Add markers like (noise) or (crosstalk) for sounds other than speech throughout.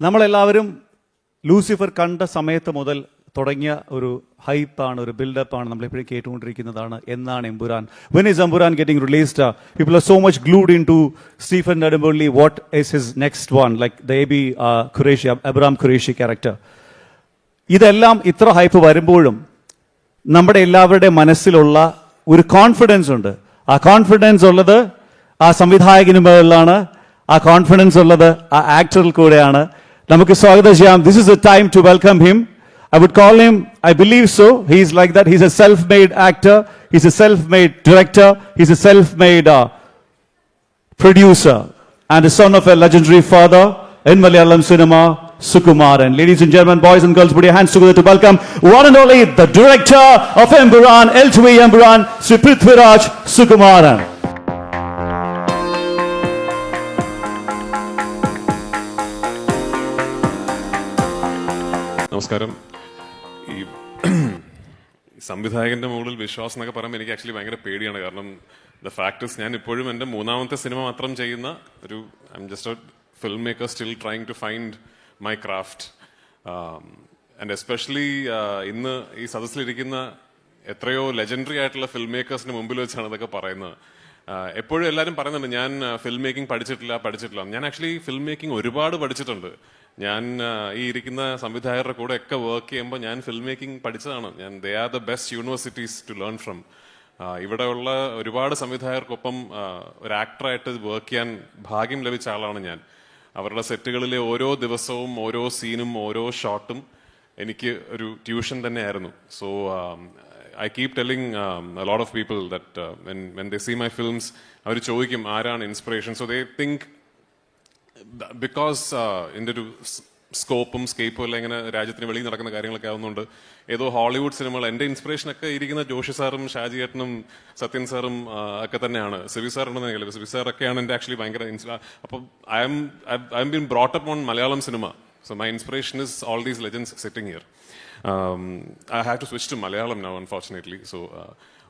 നമ്മളെല്ലാവരും ലൂസിഫർ കണ്ട സമയത്ത് മുതൽ തുടങ്ങിയ ഒരു ഹൈപ്പാണ് ഒരു ബിൽഡപ്പാണ് നമ്മളെപ്പോഴും കേട്ടുകൊണ്ടിരിക്കുന്നതാണ് എന്നാണ് Empuraan. When is Empuraan getting released people are so much glued in to Stephen Nedumpally what is his next one like the B Qureshi Abram Qureshi character ഇതെല്ലാം ഇത്ര ഹൈപ്പ് വരുമ്പോഴും നമ്മുടെ എല്ലാവരുടെ മനസ്സിലുള്ള ഒരു കോൺഫിഡൻസ് ഉണ്ട്. ആ കോൺഫിഡൻസ് ഉള്ളത് ആ സംവിധായകന് മുകളിലാണ് ആ കോൺഫിഡൻസ് ഉള്ളത് ആ ആക്ടറിൽ കൂടെയാണ്. നമുക്ക് സ്വാഗതം ചെയ്യാം this is a time to welcome him I would call him I believe so he's like that he's a self made actor he's a self made director he's a self made producer and the son of a legendary father in Malayalam cinema, Sukumaran. Ladies and gentlemen, boys and girls, put your hands together to welcome one and only the director of Emburan, L2E Emburan, Sri Prithviraj Sukumaran. നമസ്കാരം. ഈ സംവിധായകന്റെ മുകളിൽ വിശ്വാസം എന്നൊക്കെ പറയുമ്പോൾ എനിക്ക് actually ഭയങ്കര പേടിയാണ്. കാരണം ദ ഫാക്ടസ് ഞാൻ ഇപ്പോഴും എന്റെ മൂന്നാമത്തെ സിനിമ മാത്രം ചെയ്യുന്ന ഒരു I'm just a film maker still trying to find my craft and especially ഇന്ന് ഈ സദസ്സിലിരിക്കുന്ന എത്രയോ ലെജൻഡറി ആയിട്ടുള്ള ഫിലിം മേക്കേഴ്സിന് മുമ്പിൽ വെച്ചാണ് ഇതൊക്കെ പറയുന്നത്. എപ്പോഴും എല്ലാവരും പറയുന്നുണ്ട് ഞാൻ ഫിലിം മേക്കിംഗ് പഠിച്ചിട്ടില്ല പഠിച്ചിട്ടില്ല. ഞാൻ ആക്ച്വലി ഫിലിം മേക്കിംഗ് ഒരുപാട് പഠിച്ചിട്ടുണ്ട്. ഞാൻ ഈ ഇരിക്കുന്ന സംവിധായകരുടെ കൂടെ ഒക്കെ വർക്ക് ചെയ്യുമ്പോൾ ഞാൻ ഫിലിം മേക്കിംഗ് പഠിച്ചതാണ്. ഞാൻ they are the best universities to learn from ഇവിടെയുള്ള ഒരുപാട് സംവിധായകർക്കൊപ്പം ഒരു ആക്ടറായിട്ട് വർക്ക് ചെയ്യാൻ ഭാഗ്യം ലഭിച്ച ആളാണ് ഞാൻ. അവരുടെ സെറ്റുകളിലെ ഓരോ ദിവസവും ഓരോ സീനും ഓരോ ഷോട്ടും എനിക്ക് ഒരു ട്യൂഷൻ തന്നെയായിരുന്നു. So I keep telling a of people that when when they see my films അവർ ചോദിക്കും ആരാണ് inspiration so they think because എന്റെ ഒരു സ്കോപ്പും സ്കേപ്പും എല്ലാം ഇങ്ങനെ രാജ്യത്തിന് വെളിയിൽ നടക്കുന്ന കാര്യങ്ങളൊക്കെ ആവുന്നുണ്ട് ഏതോ ഹോളിവുഡ് സിനിമകൾ എന്റെ ഇൻസ്പിറേഷൻ ഒക്കെ ഇരിക്കുന്ന ജോഷി സാറും ഷാജി ഏട്ടനും സത്യൻ സാറും ഒക്കെ തന്നെയാണ്. സിബി സാർ ഉണ്ടെന്ന് സിവി സിബി എന്റെ ആക്ച്വലി ഭയങ്കര അപ്പം I'm I'm been brought up on Malayalam cinema so my inspiration is all these legends sitting here I have to switch to Malayalam now unfortunately so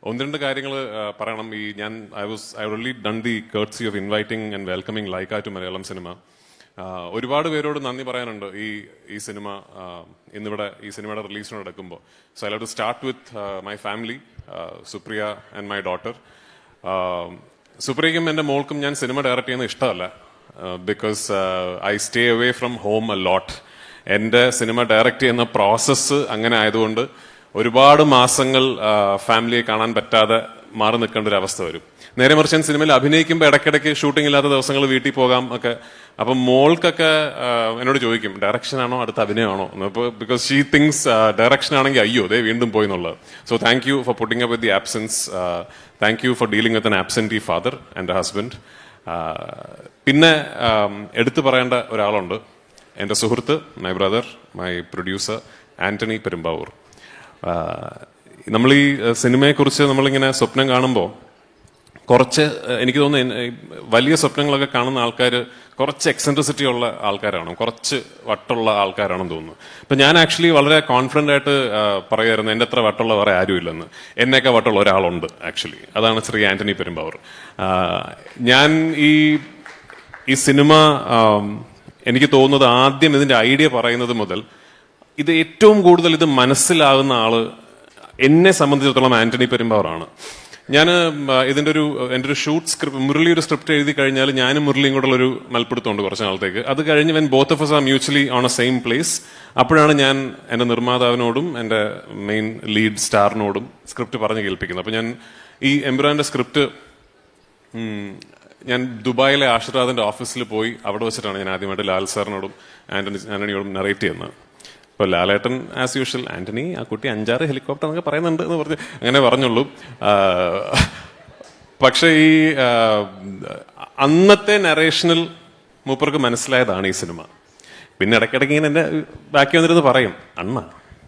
ഒന്ന് രണ്ട് കാര്യങ്ങൾ പറയണം. ഈ ഞാൻ I was I only done the courtesy of inviting and welcoming like to Malayalam cinema ഒരുപാട് പേരോട് നന്ദി പറയാനുണ്ട് ഈ ഈ സിനിമ ഇന്നിവിടെ ഈ സിനിമയുടെ റിലീസിനോട് എടുക്കുമ്പോൾ so I love to start with my family Supriya and my daughter സുപ്രിയയ്ക്കും എന്റെ മോൾക്കും ഞാൻ സിനിമ ഡയറക്റ്റ് ചെയ്യുന്നത് ഇഷ്ടമല്ല because I stay away from home a lot എന്റെ സിനിമ ഡയറക്റ്റ് ചെയ്യുന്ന പ്രോസസ്സ് അങ്ങനെ ആയതുകൊണ്ട് ഒരുപാട് മാസങ്ങൾ ഫാമിലിയെ കാണാൻ പറ്റാതെ മാറി നിൽക്കേണ്ട ഒരു അവസ്ഥ വരും. നേരെ മറിച്ച് ഞാൻ സിനിമയിൽ അഭിനയിക്കുമ്പോൾ ഇടയ്ക്കിടയ്ക്ക് ഷൂട്ടിംഗ് ഇല്ലാത്ത ദിവസങ്ങൾ വീട്ടിൽ പോകാം ഒക്കെ. അപ്പം മോൾക്കൊക്കെ എന്നോട് ചോദിക്കും ഡയറക്ഷൻ ആണോ അടുത്ത അഭിനയമാണോ അപ്പോൾ ബിക്കോസ് ഷീ തിങ്സ് ഡയറക്ഷൻ ആണെങ്കിൽ അയ്യോ ദേ വീണ്ടും പോയി എന്നുള്ളത്. So thank you for putting up with the absence thank you for dealing with an absentee father and husband പിന്നെ എടുത്തു പറയേണ്ട ഒരാളുണ്ട്. എന്റെ സുഹൃത്ത് my brother my producer Antony Perumbavoor. നമ്മൾ ഈ സിനിമയെക്കുറിച്ച് നമ്മളിങ്ങനെ സ്വപ്നം കാണുമ്പോൾ കുറച്ച് എനിക്ക് തോന്നുന്നു വലിയ സ്വപ്നങ്ങളൊക്കെ കാണുന്ന ആൾക്കാർ കുറച്ച് എക്സെൻട്രിസിറ്റി ഉള്ള ആൾക്കാരാണ് കുറച്ച് വട്ടുള്ള ആൾക്കാരാണെന്ന് തോന്നുന്നു. ഇപ്പം ഞാൻ ആക്ച്വലി വളരെ കോൺഫിഡന്റ് ആയിട്ട് പറയുമായിരുന്നു എന്റെ അത്ര വട്ടുള്ള വേറെ ആരുമില്ലെന്ന്. എന്നെയൊക്കെ വട്ടുള്ള ഒരാളുണ്ട് ആക്ച്വലി അതാണ് ശ്രീ ആന്റണി പെരുമ്പാവൂർ. ഞാൻ ഈ ഈ സിനിമ എനിക്ക് തോന്നുന്നത് ആദ്യം ഇതിന്റെ ഐഡിയ പറയുന്നത് മുതൽ ഇത് ഏറ്റവും കൂടുതൽ ഇത് മനസ്സിലാകുന്ന ആൾ എന്നെ സംബന്ധിച്ചിടത്തോളം ആന്റണി പെരുമ്പാവറാണ് ഞാൻ ഇതിന്റെ ഒരു എന്റെ ഒരു ഷൂട്ട് സ്ക്രിപ്റ്റ് മുരളി ഒരു സ്ക്രിപ്റ്റ് എഴുതി കഴിഞ്ഞാൽ ഞാനും മുരളിയും കൂടെ ഒരു മൽപ്പിടുത്തമുണ്ട് കുറച്ച് നാളത്തേക്ക്. അത് കഴിഞ്ഞ് when both of us are mutually on a same place അപ്പോഴാണ് ഞാൻ എന്റെ നിർമ്മാതാവിനോടും എന്റെ മെയിൻ ലീഡ് സ്റ്റാറിനോടും സ്ക്രിപ്റ്റ് പറഞ്ഞ് കേൾപ്പിക്കുന്നത്. അപ്പോൾ ഞാൻ ഈ എംബ്രാന്റെ സ്ക്രിപ്റ്റ് ഞാൻ ദുബായിലെ ആശീർവാദിന്റെ ഓഫീസിൽ പോയി അവിടെ വെച്ചിട്ടാണ് ഞാൻ ആദ്യമായിട്ട് ലാൽ സാറിനോടും ആന്റണി ആന്റണിയോടും നറേറ്റ് ചെയ്യുന്നത്. അപ്പൊ ലാലേട്ടൻ ആസ് യൂഷ്വൽ ആന്റണി ആ കുട്ടി അഞ്ചാറ് ഹെലികോപ്റ്റർ എന്നൊക്കെ പറയുന്നുണ്ട് എന്ന് പറഞ്ഞ് അങ്ങനെ പറഞ്ഞുള്ളൂ. പക്ഷേ ഈ അന്നത്തെ നറേഷനിൽ മൂപ്പർക്ക് മനസ്സിലായതാണ് ഈ സിനിമ. പിന്നെ ഇടയ്ക്കിടയ്ക്ക് ഇങ്ങനെ എന്റെ ബാക്കി വന്നിരുന്ന് പറയും അണ്ണ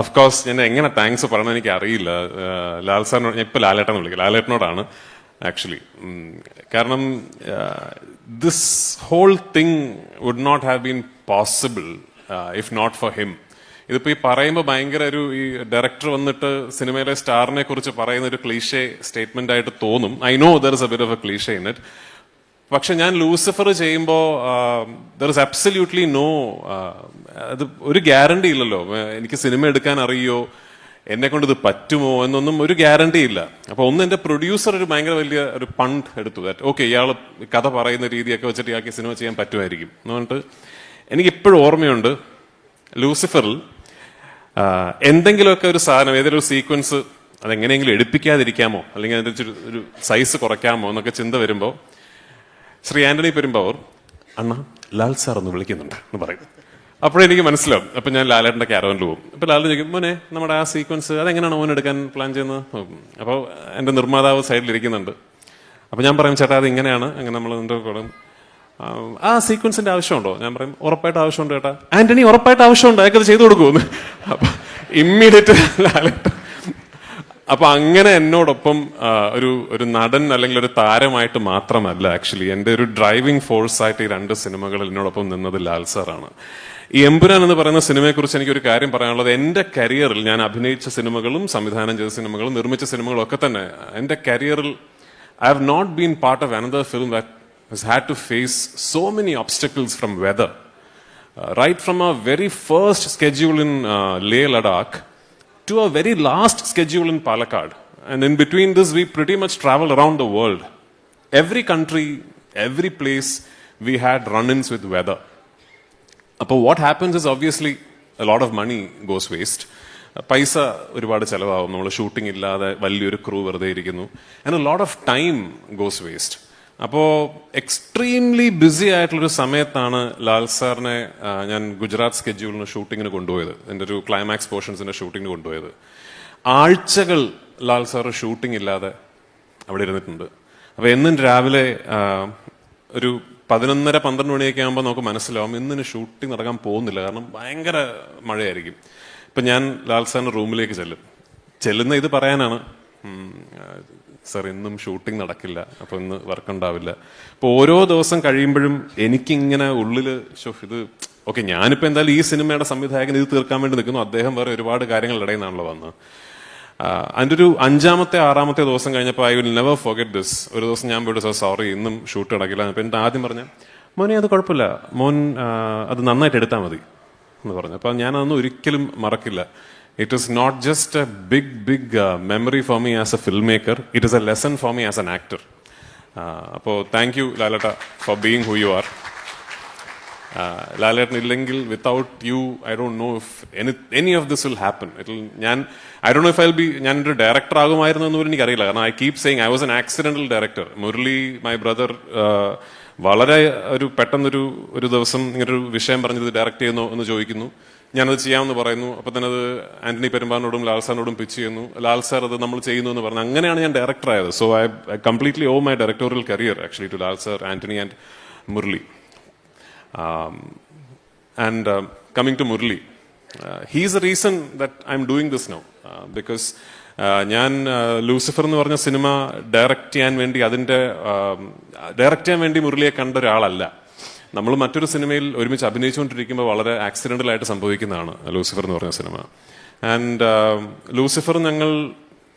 ഓഫ് കോഴ്സ് ഞാൻ എങ്ങനെ താങ്ക്സ് പറയണം എനിക്ക് അറിയില്ല. ലാൽ സാറിനോട് ഞാൻ ഇപ്പൊ ലാലേട്ടൻ വിളിക്കും. ലാലേട്ടനോടാണ് ആക്ച്വലി കാരണം this whole thing would not have been possible if not for him ഇതിപ്പോ ഈ പറയുമ്പോൾ ഭയങ്കര ഒരു ഈ ഡയറക്ടർ വന്നിട്ട് സിനിമയിലെ സ്റ്റാറിനെ കുറിച്ച് പറയുന്ന ഒരു ക്ലീഷേ സ്റ്റേറ്റ്മെന്റ് ആയിട്ട് തോന്നും. I know there is a bit of a cliche in it പക്ഷെ ഞാൻ ലൂസിഫർ ചെയ്യുമ്പോൾ ദർ ഇസ് അബ്സല്യൂട്ട്ലി നോ അത് ഒരു ഗ്യാരണ്ടി ഇല്ലല്ലോ. എനിക്ക് സിനിമ എടുക്കാൻ അറിയോ? എന്നെ കൊണ്ട് ഇത് പറ്റുമോ? എന്നൊന്നും ഒരു ഗ്യാരണ്ടി ഇല്ല. അപ്പൊ ഒന്ന് എന്റെ പ്രൊഡ്യൂസർ ഒരു ഭയങ്കര വലിയ ഒരു പണ്ട് എടുത്തു. ദാറ്റ് ഓക്കെ ഇയാൾ കഥ പറയുന്ന രീതിയൊക്കെ വെച്ചിട്ട് ഇയാൾക്ക് സിനിമ ചെയ്യാൻ പറ്റുമായിരിക്കും. എന്ന് പറഞ്ഞിട്ട് എനിക്ക് ഇപ്പോഴും ഓർമ്മയുണ്ട് ലൂസിഫറിൽ എന്തെങ്കിലുമൊക്കെ ഒരു സാധനം ഏതെങ്കിലും ഒരു സീക്വൻസ് അതെങ്ങനെയെങ്കിലും എടുപ്പിക്കാതിരിക്കാമോ? അല്ലെങ്കിൽ അതിന്റെ ഒരു സൈസ് കുറയ്ക്കാമോ? എന്നൊക്കെ ചിന്ത വരുമ്പോൾ ശ്രീ ആന്റണി പെരുമ്പാവൂർ അണ്ണ ലാൽ സാർ ഒന്ന് വിളിക്കുന്നുണ്ട് എന്ന് പറയും. അപ്പോഴെനിക്ക് മനസ്സിലാവും. അപ്പൊ ഞാൻ ലാലേട്ടന്റെ ക്യാരവനിൽ പോകും. അപ്പൊ ലാൽ ചോദിക്കും മോനെ നമ്മുടെ ആ സീക്വൻസ് അതെങ്ങനെയാണ് മോൻ എടുക്കാൻ പ്ലാൻ ചെയ്യുന്നത്? അപ്പോൾ എന്റെ നിർമ്മാതാവ് സൈഡിലിരിക്കുന്നുണ്ട് അപ്പൊ ഞാൻ പറയും ചേട്ടാ അത് ഇങ്ങനെയാണ് അങ്ങനെ നമ്മൾ ഇതിന്റെ കൂടെ ആ, സീക്വൻസിന്റെ ആവശ്യമുണ്ടോ? ഞാൻ പറയും ഉറപ്പായിട്ട് ആവശ്യമുണ്ട് ചേട്ടാ. ആന്റണി ഉറപ്പായിട്ട് ആവശ്യമുണ്ട്. അയാൾക്ക് അത് ചെയ്തു കൊടുക്കുമെന്ന് അപ്പൊ ഇമ്മീഡിയറ്റ് ലാലേട്ടൻ അപ്പൊ അങ്ങനെ എന്നോടൊപ്പം ഒരു ഒരു നടൻ അല്ലെങ്കിൽ ഒരു താരമായിട്ട് മാത്രമല്ല ആക്ച്വലി എന്റെ ഒരു ഡ്രൈവിംഗ് ഫോഴ്സ് ആയിട്ട് ഈ രണ്ട് സിനിമകളിൽ എന്നോടൊപ്പം നിന്നത് ലാൽ സാറാണ് ഈ എമ്പുരാൻ എന്ന് പറയുന്ന സിനിമയെക്കുറിച്ച് എനിക്ക് ഒരു കാര്യം പറയാനുള്ളത് എന്റെ കരിയറിൽ ഞാൻ അഭിനയിച്ച സിനിമകളും സംവിധാനം ചെയ്ത സിനിമകളും നിർമ്മിച്ച സിനിമകളും ഒക്കെ തന്നെ എന്റെ കരിയറിൽ I have not been part of another film that has had to face so many obstacles from weather. Uh, right from our in uh, Leh Ladakh to a very last schedule in Palakkad. And in between this, we pretty much travel around the world. Every country, every place, we had run ins with weather. അപ്പോൾ what happens is obviously lot of money goes waste പൈസ ഒരുപാട് ചിലവാകും നമ്മൾ shooting ഇല്ലാതെ വലിയൊരു crew വെറുതെ ഇരിക്കുന്നു and lot of time goes waste അപ്പോൾ എക്സ്ട്രീംലി ബിസി ആയിട്ടുള്ളൊരു സമയത്താണ് ലാൽ സാറിനെ ഞാൻ ഗുജറാത്ത് സ്കെഡ്യൂളിന് ഷൂട്ടിങ്ങിന് കൊണ്ടുപോയത്. എന്റെ ഒരു ക്ലൈമാക്സ് പോർഷൻസിന്റെ ഷൂട്ടിങ്ങിന് കൊണ്ടുപോയത്. ആഴ്ചകൾ ലാൽ സാർ ഷൂട്ടിംഗ് ഇല്ലാതെ അവിടെ ഇരുന്നിട്ടുണ്ട്. അപ്പൊ എന്നും രാവിലെ ഒരു പതിനൊന്നര പന്ത്രണ്ട് മണിയൊക്കെ ആകുമ്പോൾ നമുക്ക് മനസ്സിലാവും ഇന്നിന് ഷൂട്ടിംഗ് നടക്കാൻ പോകുന്നില്ല. കാരണം ഭയങ്കര മഴയായിരിക്കും. ഇപ്പൊ ഞാൻ ലാൽ സാറിന്റെ റൂമിലേക്ക് ചെല്ലും. ചെല്ലുന്ന ഇത് പറയാനാണ് സാർ ഇന്നും ഷൂട്ടിംഗ് നടക്കില്ല. അപ്പൊ ഇന്ന് വർക്ക് ഉണ്ടാവില്ല അപ്പൊ ഓരോ ദിവസം കഴിയുമ്പോഴും എനിക്കിങ്ങനെ ഉള്ളിൽ ശോ, ഇത് ഓക്കെ ഞാനിപ്പോ എന്തായാലും ഈ സിനിമയുടെ സംവിധായകൻ ഇത് തീർക്കാൻ വേണ്ടി നിൽക്കുന്നു. അദ്ദേഹം വേറെ ഒരുപാട് കാര്യങ്ങൾ ഇടയുന്നാണല്ലോ വന്നത്. അതിന്റെ ഒരു അഞ്ചാമത്തെ ആറാമത്തെ ദിവസം കഴിഞ്ഞപ്പോൾ I will never forget this. ഒരു ദിവസം ഞാൻ പോയിട്ട് സാർ സോറി ഇന്നും ഷൂട്ട് നടക്കില്ല. അപ്പൊ എന്റെ ആദ്യം പറഞ്ഞ മോനെ അത് കുഴപ്പമില്ല. മോൻ അത് നന്നായിട്ട് എടുത്താൽ മതി. എന്ന് പറഞ്ഞു. അപ്പൊ ഞാനതൊന്നും ഒരിക്കലും മറക്കില്ല. It is not just a big big memory for me as a film maker it is a lesson for me as an actor അപ്പോൾ thank you Lalettan for being who you are Lalettan ഇല്ലെങ്കിൽ without you I don't know if any any of this will happen it ഞാൻ I don't know if I be ഞാൻ ഒരു director ആകുമായിരുന്നു എന്ന് പോലും എനിക്കറിയില്ല. കാരണം I keep saying I was an accidental director Murali my brother വളരെ ഒരു പെട്ടെന്നൊരു ഒരു ദിവസം ഇങ്ങനൊരു വിഷയം പറഞ്ഞത് ഡയറക്റ്റ് ചെയ്യുന്നു എന്ന് ചോദിക്കുന്നു. ഞാനത് ചെയ്യാമെന്ന് പറയുന്നു. അപ്പൊ തന്നെ അത് ആന്റണി പെരുമ്പാനോടും ലാൽ സാറിനോടും പിച്ച് ചെയ്യുന്നു. ലാൽ സാർ അത് നമ്മൾ ചെയ്യുന്നു എന്ന് പറഞ്ഞു അങ്ങനെയാണ് ഞാൻ ഡയറക്ടർ ആയത്. So I completely owe my directorial career actually to Lal sir Antony and Murali. And coming to Murali. He's a reason that I'm doing this no because now. Uh, ഞാൻ ലൂസിഫർ എന്ന് പറഞ്ഞ സിനിമ ഡയറക്റ്റ് ചെയ്യാൻ വേണ്ടി അതിന്റെ direct ചെയ്യാൻ വേണ്ടി മുരളിയെ കണ്ട ഒരാളല്ല. നമ്മൾ മറ്റൊരു സിനിമയിൽ ഒരുമിച്ച് അഭിനയിച്ചുകൊണ്ടിരിക്കുമ്പോൾ വളരെ ആക്സിഡന്റൽ ആയിട്ട് സംഭവിക്കുന്നതാണ് ലൂസിഫർ എന്ന് പറഞ്ഞ സിനിമ. ആൻഡ് ലൂസിഫർ ഞങ്ങൾ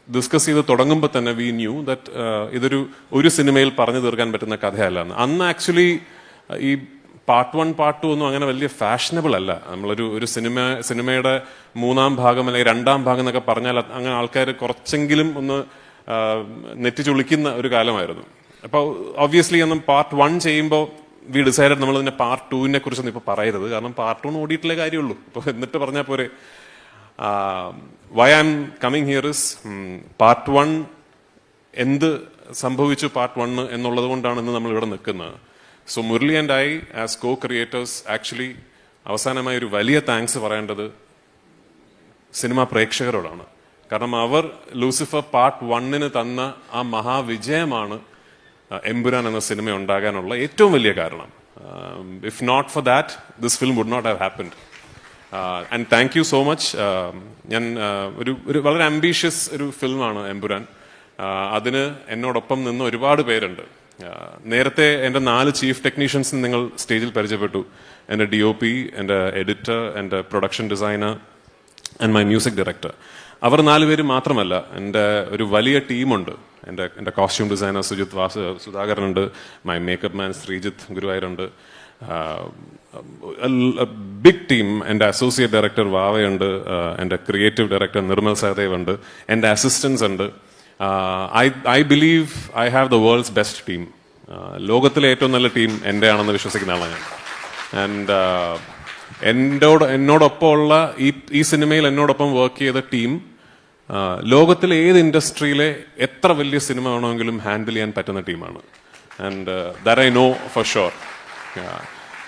ഡിസ്കസ് ചെയ്ത് തുടങ്ങുമ്പോൾ തന്നെ വി ന്യൂ ദറ്റ് ഇതൊരു ഒരു സിനിമയിൽ പറഞ്ഞു തീർക്കാൻ പറ്റുന്ന കഥയല്ല. എന്ന് അന്ന് ആക്ച്വലി ഈ പാർട്ട് വൺ പാർട്ട് ടു ഒന്നും അങ്ങനെ വലിയ ഫാഷനബിൾ അല്ല. നമ്മളൊരു ഒരു സിനിമ സിനിമയുടെ മൂന്നാം ഭാഗം അല്ലെങ്കിൽ രണ്ടാം ഭാഗം എന്നൊക്കെ പറഞ്ഞാൽ അങ്ങനെ ആൾക്കാർ കുറച്ചെങ്കിലും ഒന്ന് ആ, നെറ്റി ചുളിക്കുന്ന ഒരു കാലമായിരുന്നു. അപ്പോൾ ഒബ്വിയസ്ലി ഒന്നും പാർട്ട് വൺ ചെയ്യുമ്പോൾ വി ഡിസൈഡ് നമ്മൾ ഇതിന്റെ പാർട്ട് ടുവിനെ കുറിച്ചൊന്നും ഇപ്പൊ പറയരുത്. കാരണം പാർട്ട് വൺ ഓടിയിട്ടില്ലേ കാര്യമുള്ളൂ. ഇപ്പൊ എന്നിട്ട് പറഞ്ഞാൽ പോരെ. Why am coming here is part one എന്ത് സംഭവിച്ചു പാർട്ട് വണ്ണ് എന്നുള്ളത് കൊണ്ടാണ് ഇന്ന് നമ്മൾ ഇവിടെ നിൽക്കുന്നത്. So Murali and I as co creators actually അവസാനമായി ഒരു വലിയ താങ്ക്സ് പറയേണ്ടത് സിനിമാ പ്രേക്ഷകരോടാണ്. കാരണം അവർ ലൂസിഫർ പാർട്ട് വണ്ണിന് തന്ന ആ മഹാവിജയമാണ് എമ്പുരാൻ എന്ന സിനിമ ഉണ്ടാകാനുള്ള ഏറ്റവും വലിയ കാരണം. If not for that this film would not have happened and thank you so much ഞാൻ uh, ഒരു ഒരു വളരെ അംബീഷ്യസ് ഒരു ഫിലിമാണ് എമ്പുരാൻ. Uh, അതിന് എന്നോടൊപ്പം നിന്ന് ഒരുപാട് പേരുണ്ട്. Uh, നേരത്തെ എന്റെ നാല് ചീഫ് ടെക്നീഷ്യൻസ് നിങ്ങൾ സ്റ്റേജിൽ പരിചയപ്പെട്ടു. എന്റെ ഡി ഒ പി എന്റെ എഡിറ്റർ എന്റെ production designer and my music director അവർ നാലുപേര് മാത്രമല്ല എന്റെ ഒരു വലിയ ടീമുണ്ട് എന്റെ എന്റെ കോസ്റ്റ്യൂം ഡിസൈനർ സുജിത് വാസ് സുധാകരനുണ്ട് മൈ മേക്കപ്പ് മാൻ ശ്രീജിത്ത് ഗുരുവായൂരുണ്ട് ബിഗ് ടീം എന്റെ അസോസിയേറ്റ് ഡയറക്ടർ വാവയുണ്ട്. എന്റെ ക്രിയേറ്റീവ് ഡയറക്ടർ നിർമ്മൽ സഹദേവ് ഉണ്ട്. എന്റെ അസിസ്റ്റൻസ് ഉണ്ട്. I I believe I have the world's best team ലോകത്തിലെ ഏറ്റവും നല്ല ടീം എന്റെ ആണെന്ന് വിശ്വസിക്കുന്ന ആളാണ് ഞാൻ. ആൻഡ് എന്നോട് എന്നോടൊപ്പം ഉള്ള ഈ ഈ സിനിമയിൽ എന്നോടൊപ്പം വർക്ക് ചെയ്ത ടീം ലോകത്തിലെ ഏത് ഇൻഡസ്ട്രിയിലെ എത്ര വലിയ സിനിമ ആണെങ്കിലും ഹാൻഡിൽ ചെയ്യാൻ പറ്റുന്ന ടീമാണ്. And there I know for sure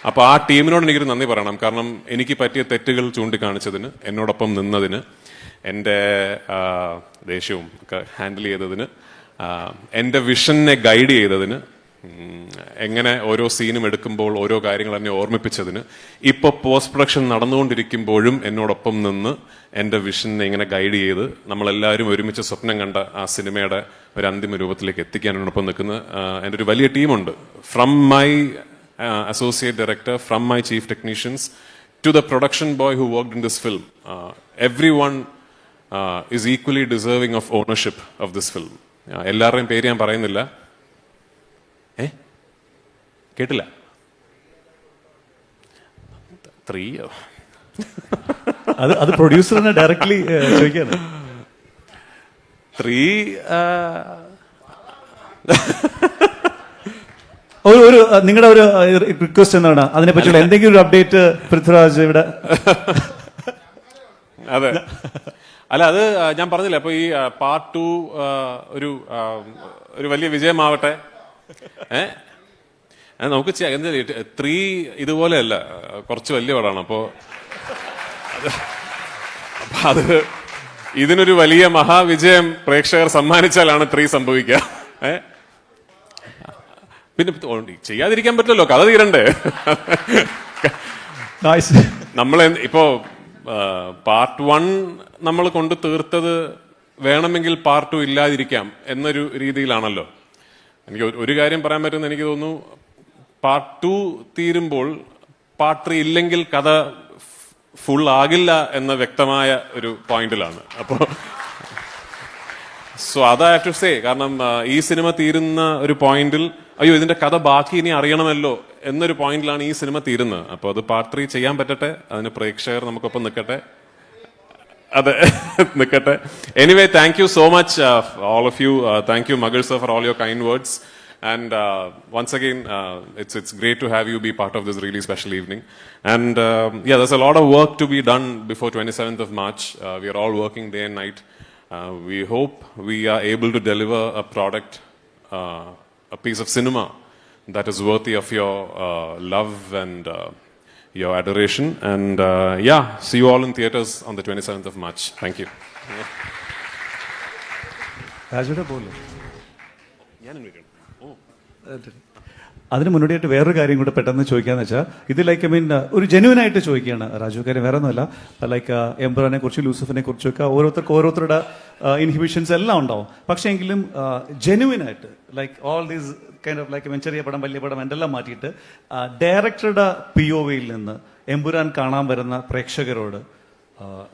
അപ്പോൾ ആ ടീമിനോട് എനിക്കൊരു നന്ദി പറയണം. കാരണം എനിക്ക് പറ്റിയ തെറ്റുകൾ ചൂണ്ടിക്കാണിച്ചതിന് എന്നോടൊപ്പം നിന്നതിന് എന്റെ ദേഷ്യവും ഒക്കെ ഹാൻഡിൽ ചെയ്തതിന് എന്റെ വിഷനെ ഗൈഡ് ചെയ്തതിന് എങ്ങനെ ഓരോ സീനും എടുക്കുമ്പോൾ ഓരോ കാര്യങ്ങൾ എന്നെ ഓർമ്മിപ്പിച്ചതിന്. ഇപ്പൊ പോസ്റ്റ് പ്രൊഡക്ഷൻ നടന്നുകൊണ്ടിരിക്കുമ്പോഴും എന്നോടൊപ്പം നിന്ന് എന്റെ വിഷനെ ഇങ്ങനെ ഗൈഡ് ചെയ്ത് നമ്മളെല്ലാവരും ഒരുമിച്ച് സ്വപ്നം കണ്ട ആ സിനിമയുടെ ഒരു അന്തിമ രൂപത്തിലേക്ക് എത്തിക്കാൻ എന്നോടൊപ്പം നിൽക്കുന്ന എന്റെ ഒരു വലിയ ടീമുണ്ട്. From my associate director from my chief technicians to the production boy who worked in this film every one is equally deserving of ownership of this film എല്ലാവരുടെയും പേര് ഞാൻ പറയുന്നില്ല. കേട്ടില്ല. ത്രീയോ അത് അത് പ്രൊഡ്യൂസറിനെ ഡയറക്ട്ലി ചോദിക്കാണ് ത്രീ ഒരു ഒരു നിങ്ങളുടെ ഒരു റിക്വസ്റ്റ് എന്താണ്? അതിനെ പറ്റിയുള്ള എന്തെങ്കിലും ഒരു അപ്ഡേറ്റ് പൃഥ്വിരാജ് ഇവിടെ? അതെ. അല്ല അത് ഞാൻ പറഞ്ഞില്ല അപ്പൊ ഈ പാർട്ട് ടു ഒരു ഒരു വലിയ വിജയമാവട്ടെ? ഏ? അത് നമുക്ക് ചെയ്യാം. എന്താ ത്രീ ഇതുപോലെയല്ല. കുറച്ച് വലിയ പടമാണ്. അപ്പോ അത്- ഇതിനൊരു വലിയ മഹാവിജയം പ്രേക്ഷകർ സമ്മാനിച്ചാലാണ് ത്രീ സംഭവിക്കുക. ഏ? പിന്നെ ചെയ്യാതിരിക്കാൻ പറ്റില്ലല്ലോ. കഥ തീരണ്ടേ. നമ്മൾ ഇപ്പോ പാർട്ട് വൺ നമ്മൾ കൊണ്ട് തീർത്തത് വേണമെങ്കിൽ പാർട്ട് ടു ഇല്ലാതിരിക്കാം എന്നൊരു രീതിയിലാണല്ലോ. എനിക്ക് ഒരു കാര്യം പറയാൻ പറ്റുന്ന എനിക്ക് തോന്നുന്നു. പാർട്ട് ടു തീരുമ്പോൾ പാർട്ട് ത്രീ ഇല്ലെങ്കിൽ കഥ ഫുൾ ആകില്ല എന്ന വ്യക്തമായ ഒരു പോയിന്റിലാണ്. അപ്പോ സോ അത് ഹാവ് ടു സേ കാരണം ഈ സിനിമ തീരുന്ന ഒരു പോയിന്റിൽ അയ്യോ ഇതിന്റെ കഥ ബാക്കി ഇനി അറിയണമല്ലോ എന്നൊരു പോയിന്റിലാണ് ഈ സിനിമ തീരുന്നത്. അപ്പോൾ അത് പാർട്ട് ത്രീ ചെയ്യാൻ പറ്റട്ടെ അതിന് പ്രേക്ഷകർ നമുക്കൊപ്പം നിൽക്കട്ടെ. അതെ (laughs) നിൽക്കട്ടെ. Anyway thank you so much all of you thank you മകൾ sir for all your kind words And uh, once again, uh, it's, it's great to have you be part of this really special evening. And um, yeah, there's a lot of work to be done before 27th of March. Uh, we are all working day and night. Uh, we hope we are able to deliver a product, uh, a piece of cinema that is worthy of your uh, love and your adoration. And yeah, see you all in theaters on the 27th of March. Thank you. Yeah. അതിന് മുന്നോടിയായിട്ട് വേറൊരു കാര്യം കൂടെ പെട്ടെന്ന് ചോദിക്കാന്ന് വെച്ചാൽ ഇത് like I mean ഒരു genuine ആയിട്ട് ചോദിക്കുകയാണ് രാജു. കാര്യം വേറെ ഒന്നുമല്ല ലൈക്ക് എംബ്രാനെ കുറിച്ച് ലൂസഫിനെ കുറിച്ചൊക്കെ ഓരോരുത്തർക്ക് ഓരോരുത്തരുടെ ഇൻഹിബിഷൻസ് എല്ലാം ഉണ്ടാവും. പക്ഷേ എങ്കിലും ജെന്യൂൻ ആയിട്ട് like all these kind of like ചെറിയ പടം വലിയ പടം എന്തെല്ലാം മാറ്റിയിട്ട് ഡയറക്ടറുടെ പി ഒ വിയിൽ നിന്ന് എമ്പുരാൻ കാണാൻ വരുന്ന പ്രേക്ഷകരോട്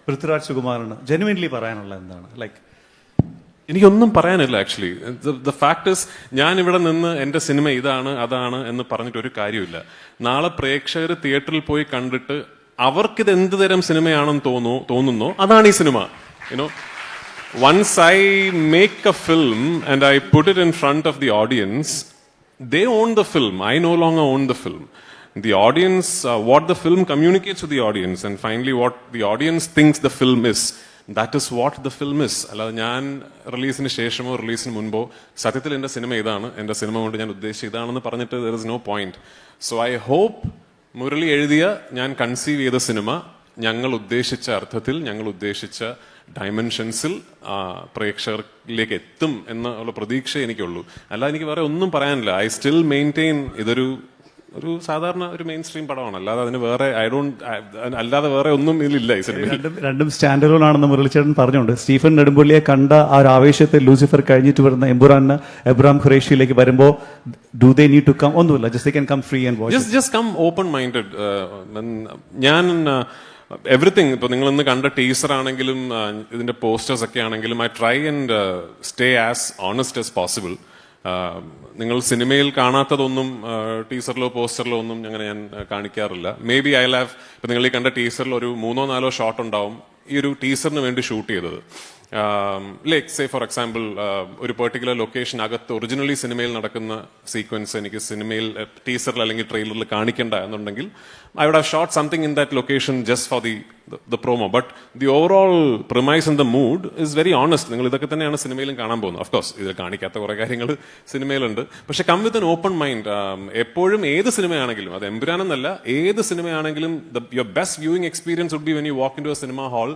പൃഥ്വിരാജ് സുകുമാറിന് ജെന്യൂൻലി പറയാനുള്ള എന്താണ്? ലൈക്ക് എനിക്കൊന്നും പറയാനില്ല ആക്ച്വലി ദ ഫാക്ടേഴ്സ് ഞാൻ ഇവിടെ നിന്ന് എന്റെ സിനിമ ഇതാണ് അതാണ് എന്ന് പറഞ്ഞിട്ട് ഒരു കാര്യമില്ല. നാളെ പ്രേക്ഷകർ തിയേറ്ററിൽ പോയി കണ്ടിട്ട് അവർക്കിത് എന്ത് തരം സിനിമയാണെന്ന് തോന്നുന്നു തോന്നുന്നോ അതാണ് ഈ cinema. You know once I make a film and I put it in front of the audience they own the film I no long own the film The audience, uh, what the film communicates to the audience, and finally, what the audience thinks the film is. That is what the film is അല്ലാതെ ഞാൻ റിലീസിന് ശേഷമോ റിലീസിന് മുൻപോ സത്യത്തിൽ എന്റെ cinema ഇതാണ്. എന്റെ cinema കൊണ്ട് ഞാൻ ഉദ്ദേശിച്ച ഇതാണെന്ന് പറഞ്ഞിട്ട് there is no point so I hope Murali എഴുതിയ ഞാൻ കൺസീവ് ചെയ്ത സിനിമ ഞങ്ങൾ ഉദ്ദേശിച്ച അർത്ഥത്തിൽ ഞങ്ങൾ ഉദ്ദേശിച്ച ഡയമെൻഷൻസിൽ പ്രേക്ഷകരിലേക്ക് എത്തും എന്നുള്ള പ്രതീക്ഷ എനിക്കുള്ളൂ. അല്ല എനിക്ക് വേറെ ഒന്നും പറയാനില്ല. ഐ സ്റ്റിൽ മെയിന്റെയിൻ ഇതൊരു ഒരു സാധാരണ ഒരു മെയിൻ സ്ട്രീം പടമാണ്. അല്ലാതെ അതിന് വേറെ ഐ ഡോണ്ട് അല്ലാതെ വേറെ ഒന്നും ഇതിലില്ല ഈ സിനിമയിൽ രണ്ടും രണ്ടും സ്റ്റാൻഡലോൺ ആണെന്ന് മുരളിച്ചേട്ടൻ പറഞ്ഞുണ്ട്. സ്റ്റീഫൻ നെടുമ്പള്ളിയെ കണ്ട ആ ഒരു ആവേശത്തിൽ ലൂസിഫർ കഴിഞ്ഞിട്ട് വരുന്ന എംബുറാന് എബ്രാം ഖുറേഷിയിലേക്ക് വരുമ്പോൾ do they need to come ഒന്നുമില്ല. Just can come free and watch just come open minded ഞാൻ എവറിത്തിങ് ഇപ്പൊ നിങ്ങൾ ഇന്ന് കണ്ട ടീസർ ആണെങ്കിലും uh, ഇതിന്റെ പോസ്റ്റേഴ്സ് ഒക്കെ ആണെങ്കിലും I try and stay as honest as possible നിങ്ങൾ സിനിമയിൽ കാണാത്തതൊന്നും ടീസറിലോ പോസ്റ്ററിലോ ഒന്നും അങ്ങനെ ഞാൻ കാണിക്കാറില്ല. മേ ബി ഐ ലാവ് ഇപ്പൊ നിങ്ങൾ ഈ കണ്ട ടീസറിൽ ഒരു മൂന്നോ നാലോ ഷോട്ട് ഉണ്ടാവും ഈ ഒരു ടീസറിന് വേണ്ടി ഷൂട്ട് ചെയ്തത്. ലൈക്ക് സേ ഫോർ എക്സാമ്പിൾ ഒരു പെർട്ടിക്കുലർ ലൊക്കേഷൻ അകത്ത് ഒറിജിനലി സിനിമയിൽ നടക്കുന്ന സീക്വൻസ് എനിക്ക് സിനിമയിൽ ടീസറിൽ അല്ലെങ്കിൽ ട്രെയിലറിൽ കാണിക്കണ്ട എന്നുണ്ടെങ്കിൽ I would have shot something in that location just for the the promo but the overall premise in the mood is very honest നിങ്ങൾ ഇതൊക്കെ തന്നെയാണ് സിനിമയിലും കാണാൻ പോകുന്നത്. ഓഫ് കോഴ്സ് ഇതിൽ കാണിക്കാത്ത കുറെ കാര്യങ്ങൾ സിനിമയിലുണ്ട് പക്ഷെ come with an open mind എപ്പോഴും ഏത് സിനിമയാണെങ്കിലും അത് എമ്പുരാനെന്നല്ല ഏത് സിനിമയാണെങ്കിലും your best viewing experience would be when you walk into a cinema hall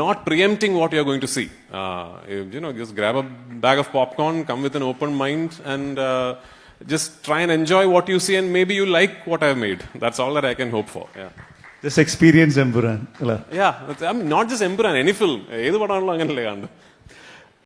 not preempting what you're going to see. Uh, you you know, just grab a bag of popcorn, come with an open mind, and uh, just try and enjoy what you see, and maybe you like what I've made. That's all that I can hope for. Yeah. Just experience Empuraan അല്ല Yeah, that's- I mean, not just Empuran, any film. ഏത് പടമാണല്ലോ അങ്ങനല്ലേ കണ്ട്